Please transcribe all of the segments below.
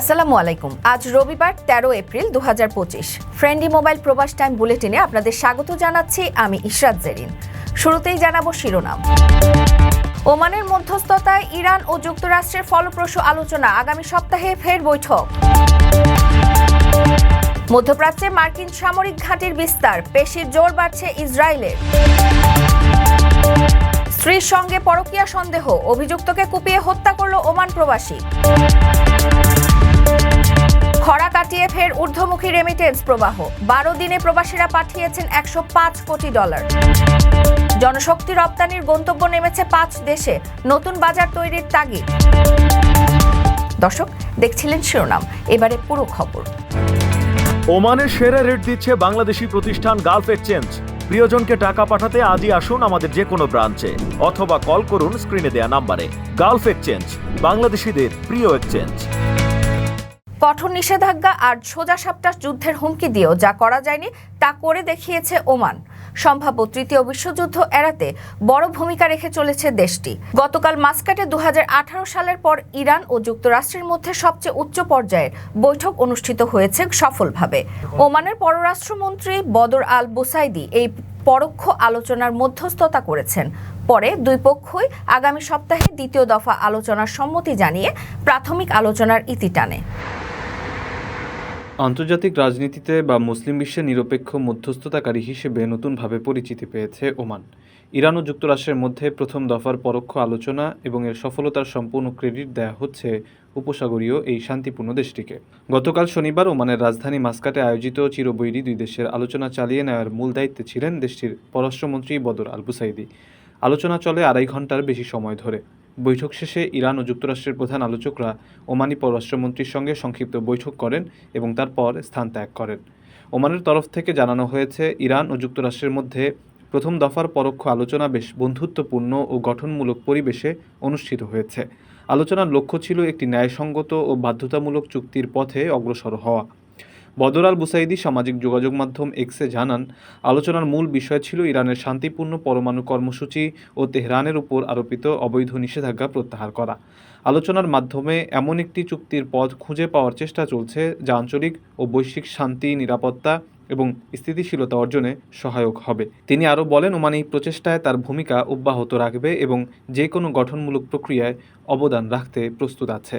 আসসালামু আলাইকুম। আজ রবিবার তেরো এপ্রিল দুহাজার পঁচিশ। ফ্রেন্ডি মোবাইল প্রবাস টাইম বুলেটিনে আপনাদের স্বাগত জানাচ্ছি আমি ইশরাত জেরিন। শুরুতেই জানাব শিরোনাম। ওমানের মধ্যস্থতায় ইরান ও যুক্তরাষ্ট্রের ফলপ্রসূ আলোচনা আগামী সপ্তাহে ফের বৈঠক। মধ্যপ্রাচ্যে মার্কিন সামরিক ঘাঁটির বিস্তার, পেশির জোর বাড়ছে ইসরায়েলের। স্ত্রীর সঙ্গে পরকীয়া সন্দেহ, অভিযুক্তকে কুপিয়ে হত্যা করল ওমান প্রবাসী। কাটিয়ে ফের ঊর্ধ্বমুখী রেমিটেন্স প্রবাহ। বারো দিনে প্রবাসীরা পাঠিয়েছেন একশো পাঁচ কোটি ডলার। জনশক্তি রপ্তানির গন্তব্য নেমেছে পাঁচ দেশে। নতুন বাজার তৈরির তাগিদ। দর্শক, দেখছিলেন শিরোনাম। এবারে পুরো খবর। ওমানের সেরা রেট দিচ্ছে বাংলাদেশি প্রতিষ্ঠান গালফ এক্সচেঞ্জ প্রিয়জনকে টাকা পাঠাতে আজই আসুন আমাদের যে কোনো ব্রাঞ্চে। অথবা কল করুন স্ক্রিনে দেয়া নাম্বারে। গালফ এক্সচেঞ্জ বাংলাদেশিদের প্রিয় এক্সচেঞ্জ কঠোর নিষেধাজ্ঞা আর সোজা সাপটা যুদ্ধের হুমকি দিয়েও যা করা যায়নি, তা করে দেখিয়েছে ওমান। সম্ভাব্য তৃতীয় বিশ্বযুদ্ধ এড়াতে বড় ভূমিকা রেখে চলেছে দেশটি। গতকাল মাস্কাটে দু সালের পর ইরান ও যুক্তরাষ্ট্রের মধ্যে সবচেয়ে উচ্চ পর্যায়ের বৈঠক অনুষ্ঠিত হয়েছে সফলভাবে। ওমানের পররাষ্ট্রমন্ত্রী বদর আল বুসাইদি এই পরোক্ষ আলোচনার মধ্যস্থতা করেছেন। পরে দুই পক্ষই আগামী সপ্তাহে দ্বিতীয় দফা আলোচনার সম্মতি জানিয়ে প্রাথমিক আলোচনার ইতি টানে। আন্তর্জাতিক রাজনীতিতে বা মুসলিম বিশ্বে নিরপেক্ষ মধ্যস্থতাকারী হিসেবে নতুনভাবে পরিচিতি পেয়েছে ওমান। ইরান ও যুক্তরাষ্ট্রের মধ্যে প্রথম দফার পরোক্ষ আলোচনা এবং এর সফলতার সম্পূর্ণ ক্রেডিট দেয়া হচ্ছে উপসাগরীয় এই শান্তিপূর্ণ দেশটিকে। গতকাল শনিবার ওমানের রাজধানী মাস্কাটে আয়োজিত চিরবৈরী দুই দেশের আলোচনা চালিয়ে নেওয়ার মূল দায়িত্বে ছিলেন দেশটির পররাষ্ট্রমন্ত্রী বদর আল বুসাইদি আলোচনা চলে আড়াই ঘণ্টার বেশি সময় ধরে। বৈঠক শেষে ইরান ও যুক্তরাষ্ট্রের প্রধান আলোচকরা ওমানি পররাষ্ট্রমন্ত্রীর সঙ্গে সংক্ষিপ্ত বৈঠক করেন এবং তারপর স্থান ত্যাগ করেন। ওমানের তরফ থেকে জানানো হয়েছে, ইরান ও যুক্তরাষ্ট্রের মধ্যে প্রথম দফার পরোক্ষ আলোচনা বেশ বন্ধুত্বপূর্ণ ও গঠনমূলক পরিবেশে অনুষ্ঠিত হয়েছে। আলোচনার লক্ষ্য ছিল একটি ন্যায়সঙ্গত ও বাধ্যতামূলক চুক্তির পথে অগ্রসর হওয়া। বদর আল বুসাইদি সামাজিক যোগাযোগ মাধ্যম এক্সে জানান, আলোচনার মূল বিষয় ছিল ইরানের শান্তিপূর্ণ পরমাণু কর্মসূচি ও তেহরানের উপর আরোপিত অবৈধ নিষেধাজ্ঞা প্রত্যাহার করা। আলোচনার মাধ্যমে এমন একটি চুক্তির পথ খুঁজে পাওয়ার চেষ্টা চলছে যা আঞ্চলিক ও বৈশ্বিক শান্তি, নিরাপত্তা এবং স্থিতিশীলতা অর্জনে সহায়ক হবে। তিনি আরও বলেন, ওমান এই প্রচেষ্টায় তার ভূমিকা অব্যাহত রাখবে এবং যে কোনো গঠনমূলক প্রক্রিয়ায় অবদান রাখতে প্রস্তুত আছে।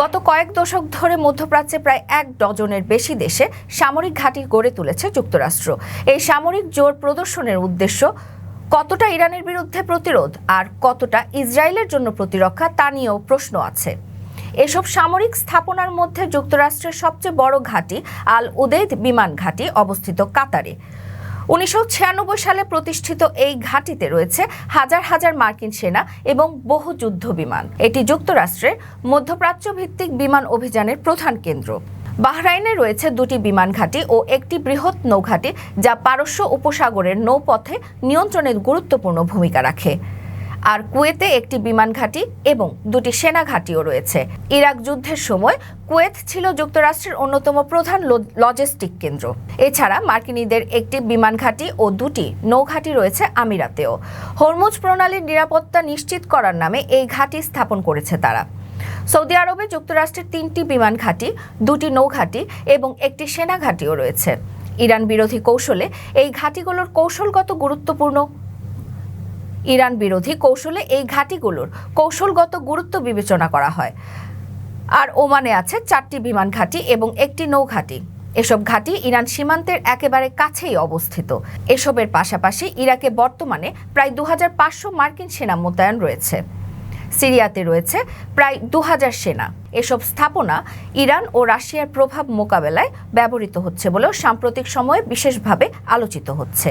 গত কয়েক দশক ধরে মধ্যপ্রাচ্যে প্রায় এক ডজনের বেশি দেশে সামরিক ঘাঁটি গড়ে তুলেছে যুক্তরাষ্ট্র। এই সামরিক জোর প্রদর্শনের উদ্দেশ্য কতটা ইরানের বিরুদ্ধে প্রতিরোধ আর কতটা ইসরায়েলের জন্য প্রতিরক্ষা তা নিয়েও প্রশ্ন আছে। এসব সামরিক স্থাপনার মধ্যে যুক্তরাষ্ট্রের সবচেয়ে বড় ঘাঁটি আল উদেদ বিমান ঘাঁটি অবস্থিত কাতারে। উনিশশো ছিয়ানব্বই সালে প্রতিষ্ঠিত এই ঘাঁটিতে রয়েছে হাজার হাজার মার্কিন সেনা এবং বহু যুদ্ধ বিমান। এটি যুক্তরাষ্ট্রের মধ্যপ্রাচ্য ভিত্তিক বিমান অভিযানের প্রধান কেন্দ্র। বাহরাইনে রয়েছে দুটি বিমান ঘাঁটি ও একটি বৃহৎ নৌঘাঁটি যা পারস্য উপসাগরের নৌপথে নিয়ন্ত্রণের গুরুত্বপূর্ণ ভূমিকা রাখে। আর কুয়েতে একটি বিমান ঘাঁটি এবং দুটি সেনা ঘাঁটিও রয়েছে। ইরাক যুদ্ধের সময় কুয়েত ছিল যুক্তরাষ্ট্রের অন্যতম প্রধান লজিস্টিক কেন্দ্র। এছাড়া মার্কিনীদের একটি বিমান ঘাঁটি ও দুটি নৌঘাঁটি রয়েছে আমিরাতেও। হরমুজ প্রণালীর নিরাপত্তা নিশ্চিত করার নামে এই ঘাঁটি স্থাপন করেছে তারা। সৌদি আরবে যুক্তরাষ্ট্রের তিনটি বিমান ঘাঁটি, দুটি নৌঘাঁটি এবং একটি সেনা ঘাঁটিও রয়েছে। ইরান বিরোধী কৌশলে এই ঘাঁটিগুলোর কৌশলগত গুরুত্বপূর্ণ ইরান বিরোধী কৌশলে এই ঘাঁটিগুলোর কৌশলগত গুরুত্ব বিবেচনা করা হয়। আর ওমানে আছে চারটি বিমান ঘাঁটি এবং একটি নৌঘাঁটি। এসব ঘাঁটি ইরান সীমান্তের একেবারে কাছেই অবস্থিত। এসবের পাশাপাশি ইরাকে বর্তমানে প্রায় দু হাজার পাঁচশো মার্কিন সেনা মোতায়েন রয়েছে। সিরিয়াতে রয়েছে প্রায় দু হাজার সেনা। এসব স্থাপনা ইরান ও রাশিয়ার প্রভাব মোকাবেলায় ব্যবহৃত হচ্ছে বলেও সাম্প্রতিক সময়ে বিশেষভাবে আলোচিত হচ্ছে।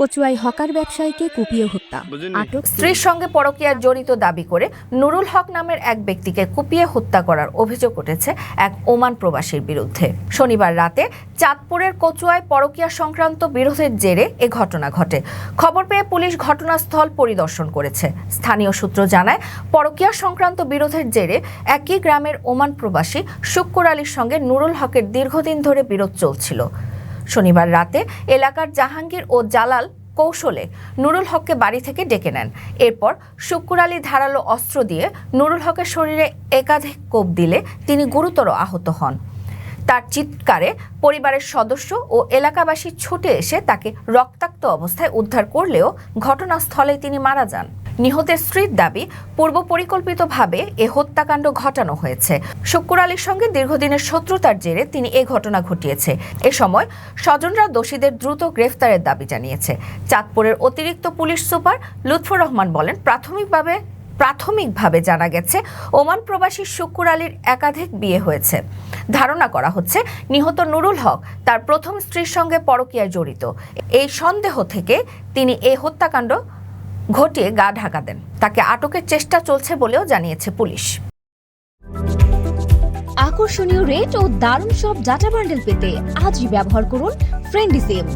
কচুয়ায় হকার ব্যবসায়ীকে কুপিয়ে হত্যা। আটক স্ত্রীর সঙ্গে পরকীয়ার জড়িত দাবি করে নুরুল হক নামের এক ব্যক্তিকে কুপিয়ে হত্যা করার অভিযোগ উঠেছে এক ওমান প্রবাসীর বিরুদ্ধে। শনিবার রাতে চাঁদপুরের কচুয়ায় পরকীয়া সংক্রান্ত বিরোধের জেরে এ ঘটনা ঘটে। খবর পেয়ে পুলিশ ঘটনাস্থল পরিদর্শন করেছে। স্থানীয় সূত্র জানায় পরকীয়া সংক্রান্ত বিরোধের জেরে একই গ্রামের ওমান প্রবাসী শুক্কুর আলীর সঙ্গে নুরুল হকের দীর্ঘদিন ধরে বিরোধ চলছিল। শনিবার রাতে এলাকার জাহাঙ্গীর ও জালাল কৌশলে নুরুল হককে বাড়ি থেকে ডেকে নেন। এরপর শুক্কুর আলী ধারালো অস্ত্র দিয়ে নুরুল হকের শরীরে একাধিক কোপ দিলে তিনি গুরুতর আহত হন। তার চিৎকারে পরিবারের সদস্য ও এলাকাবাসী ছুটে এসে তাকে রক্তাক্ত অবস্থায় উদ্ধার করলেও ঘটনাস্থলে তিনি মারা যান। নিহতের স্ত্রীর দাবি, পূর্ব পরিকল্পিতভাবে এ হত্যাকাণ্ড ঘটানো হয়েছে। শুক্কুর আলীর সঙ্গে দীর্ঘদিনের শত্রুতার জেরে তিনি এ ঘটনা ঘটিয়েছে। এ সময় স্বজনরা দোষীদের দ্রুত গ্রেফতারের দাবি জানিয়েছে। চাঁদপুরের অতিরিক্ত পুলিশ সুপার লুৎফর রহমান বলেন, প্রাথমিকভাবে প্রাথমিকভাবে জানা গেছে, ওমান প্রবাসী শুক্কুর আলীর একাধিক বিয়ে হয়েছে। ধারণা করা হচ্ছে, নিহত নুরুল হক তার প্রথম স্ত্রীর সঙ্গে পরকীয়ায় জড়িত। এই সন্দেহ থেকে তিনি এই হত্যাকাণ্ড ঘটিয়ে গা ঢাকা দেন। তাকে আটকের চেষ্টা চলছে বলেও জানিয়েছে পুলিশ। আকর্ষণীয় রেট ও দারুণ সব ডাটা বান্ডেল পেতে আজই ব্যবহার করুন ফ্রেন্ডি সিম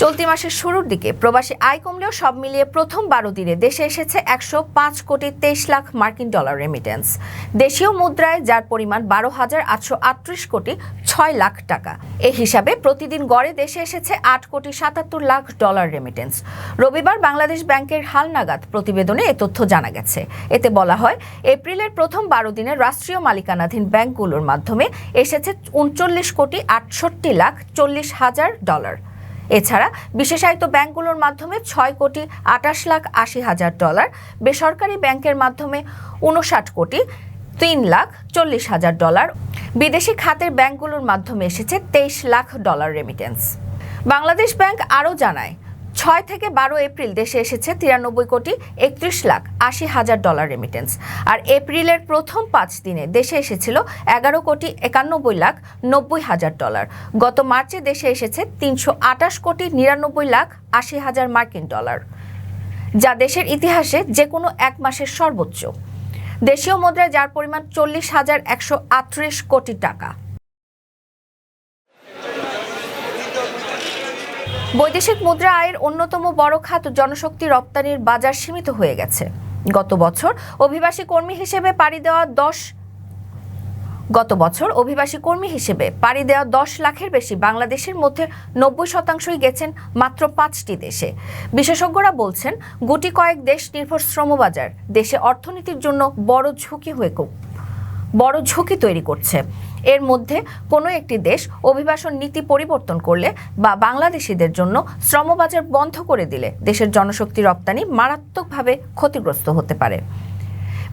চলতি মাসের শুরুর দিকে প্রবাসী আয় কমলেও সব মিলিয়ে প্রথম বারো দিনে দেশে এসেছে একশো পাঁচ কোটি তেইশ লাখ মার্কিন ডলার রেমিটেন্স দেশীয় মুদ্রায় যার পরিমাণ বারো হাজার আটশো আটত্রিশ কোটি ছয় লাখ টাকা। এ হিসাবে প্রতিদিন গড়ে দেশে এসেছে আট কোটি সাতাত্তর লাখ ডলার রেমিটেন্স রবিবার বাংলাদেশ ব্যাংকের হালনাগাদ প্রতিবেদনে এ তথ্য জানা গেছে। এতে বলা হয়, এপ্রিলের প্রথম বারো দিনে রাষ্ট্রীয় মালিকানাধীন ব্যাংকগুলোর মাধ্যমে এসেছে উনচল্লিশ কোটি আটষট্টি লাখ চল্লিশ হাজার ডলার। এছাড়া বিশেষায়িত ব্যাংকগুলোর মাধ্যমে ছয় কোটি আটাশ লাখ আশি হাজার ডলার, বেসরকারি ব্যাংকের মাধ্যমে উনষাট কোটি তিন লাখ চল্লিশ হাজার ডলার বিদেশি খাতের ব্যাংকগুলোর মাধ্যমে এসেছে তেইশ lakh dollar remittance Bangladesh bank আরও জানায়, ছয় থেকে বারো এপ্রিল দেশে এসেছে তিরানব্বই কোটি একত্রিশ লাখ আশি হাজার ডলার রেমিটেন্স আর এপ্রিলের প্রথম পাঁচ দিনে দেশে এসেছিল এগারো কোটি একানব্বই লাখ নব্বই হাজার ডলার। গত মার্চে দেশে এসেছে তিনশো আটাশ কোটি নিরানব্বই লাখ আশি হাজার মার্কিন ডলার, যা দেশের ইতিহাসে যে কোনো এক মাসের সর্বোচ্চ। দেশীয় মুদ্রায় যার পরিমাণ চল্লিশ হাজার একশো আটত্রিশ কোটি টাকা। বৈদেশিক মুদ্রা আয়ের অন্যতম বড় খাত জনশক্তি রপ্তানির বাজার সীমিত হয়ে গেছে। গত বছর অভিবাসী কর্মী হিসেবে পাড়ি দেওয়া দশ গত বছর অভিবাসী কর্মী হিসেবে পাড়ি দেওয়া দশ লাখের বেশি বাংলাদেশের মধ্যে নব্বই শতাংশই গেছেন মাত্র পাঁচটি দেশে। বিশেষজ্ঞরা বলছেন, গুটি কয়েক দেশ নির্ভর শ্রমবাজার, দেশে অর্থনীতির জন্য বড় ঝুঁকি হয়ে বড় ঝুঁকি তৈরি করছে। এর মধ্যে কোনো একটি দেশ অভিবাসন নীতি পরিবর্তন করলে বা বাংলাদেশিদের জন্য শ্রমবাজার বন্ধ করে দিলে দেশের জনশক্তি রপ্তানি মারাত্মকভাবে ক্ষতিগ্রস্ত হতে পারে।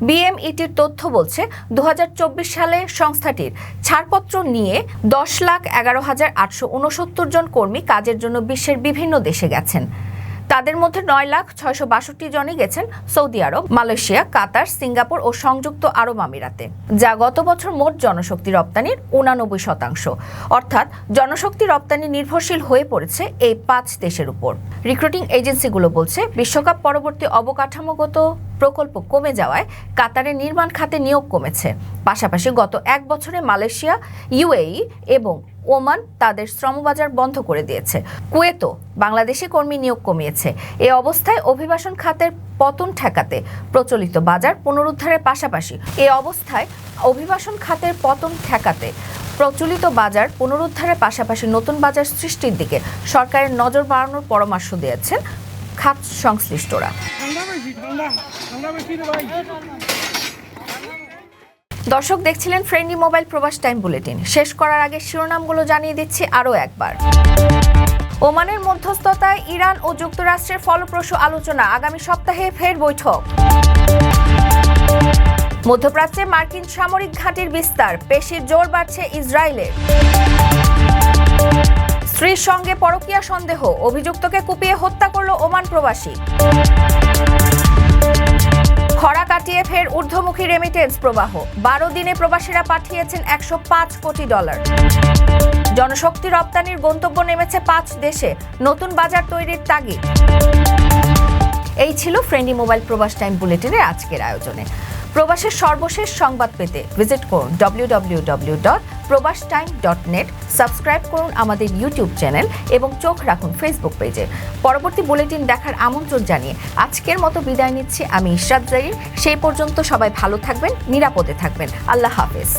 বিএমইটির তথ্য বলছে দু হাজার চব্বিশ সালে সংস্থাটির ছাড়পত্র নিয়ে দশ লাখ এগারো হাজার আটশো উনসত্তর জন কর্মী কাজের জন্য বিশ্বের বিভিন্ন দেশে গেছেন। তাদের মধ্যে নয় লাখ ছয়শো বাষট্টি জনই গেছেন সৌদি আরব, মালয়েশিয়া, কাতার, সিঙ্গাপুর ও সংযুক্ত আরব আমিরাতে, যা গত বছর মোট জনশক্তি রপ্তানির উনানব্বই শতাংশ। অর্থাৎ জনশক্তি রপ্তানি নির্ভরশীল হয়ে পড়েছে এই পাঁচ দেশের উপর। রিক্রুটিং এজেন্সিগুলো বলছে, বিশ্বকাপ পরবর্তী অবকাঠামোগত প্রকল্প কমে যাওয়ায় কাতারে নির্মাণ খাতে নিয়োগ কমেছে। পাশাপাশি গত এক বছরে মালয়েশিয়া, ইউএই এবং ওমান তাদের শ্রমবাজার বন্ধ করে দিয়েছে। কুয়েতো বাংলাদেশি কর্মী নিয়োগ কমিয়েছে। এ অবস্থায় অভিবাসন খাতের পতন ঠেকাতে প্রচলিত বাজার পুনরুদ্ধারের পাশাপাশি এ অবস্থায় অভিবাসন খাতের পতন ঠেকাতে প্রচলিত বাজার পুনরুদ্ধারের পাশাপাশি নতুন বাজার সৃষ্টির দিকে সরকারের নজর বাড়ানোর পরামর্শ দিয়েছেন খাত সংশ্লিষ্টরা দর্শক দেখছিলেন friendly mobile Probash time bulletin. শেষ করার আগে শিরোনামগুলো জানিয়ে দিচ্ছি আরও একবার। ওমানের মধ্যস্থতায় ইরান ও যুক্তরাষ্ট্রের ফলপ্রসূ আলোচনা। আগামী সপ্তাহে ফের বৈঠক। মধ্যপ্রাচ্যে মার্কিন সামরিক ঘাঁটির বিস্তার। পেশির জোর বাড়ছে ইসরায়েলের। স্ত্রীর সঙ্গে পরকীয়া সন্দেহ, অভিযুক্তকে কুপিয়ে হত্যা করল ওমান প্রবাসী। খরা কাটিয়ে ফের ঊর্ধ্বমুখী রেমিটেন্স প্রবাহ, বারো দিনে প্রবাসীরা পাঠিয়েছেন একশো পাঁচ কোটি ডলার। জনশক্তি রপ্তানির গন্তব্য নেমেছে পাঁচ দেশে, নতুন বাজার তৈরির তাগিদ। এই ছিল ফ্রেন্ডি মোবাইল প্রবাস টাইম বুলেটিনের আজকের আয়োজনে। প্রবাসের সর্বশেষ সংবাদ পেতে ভিজিট করুন W W W dot Probash time dot net subscribe করুন আমাদের ইউটিউব চ্যানেল এবং চোখ রাখুন ফেসবুক পেজে। পরবর্তী বুলেটিন দেখার আমন্ত্রণ জানিয়ে আজকের মতো বিদায় নিচ্ছি আমি ইশরাত জাহির। সেই পর্যন্ত সবাই ভালো থাকবেন, নিরাপদে থাকবেন। আল্লাহ হাফেজ।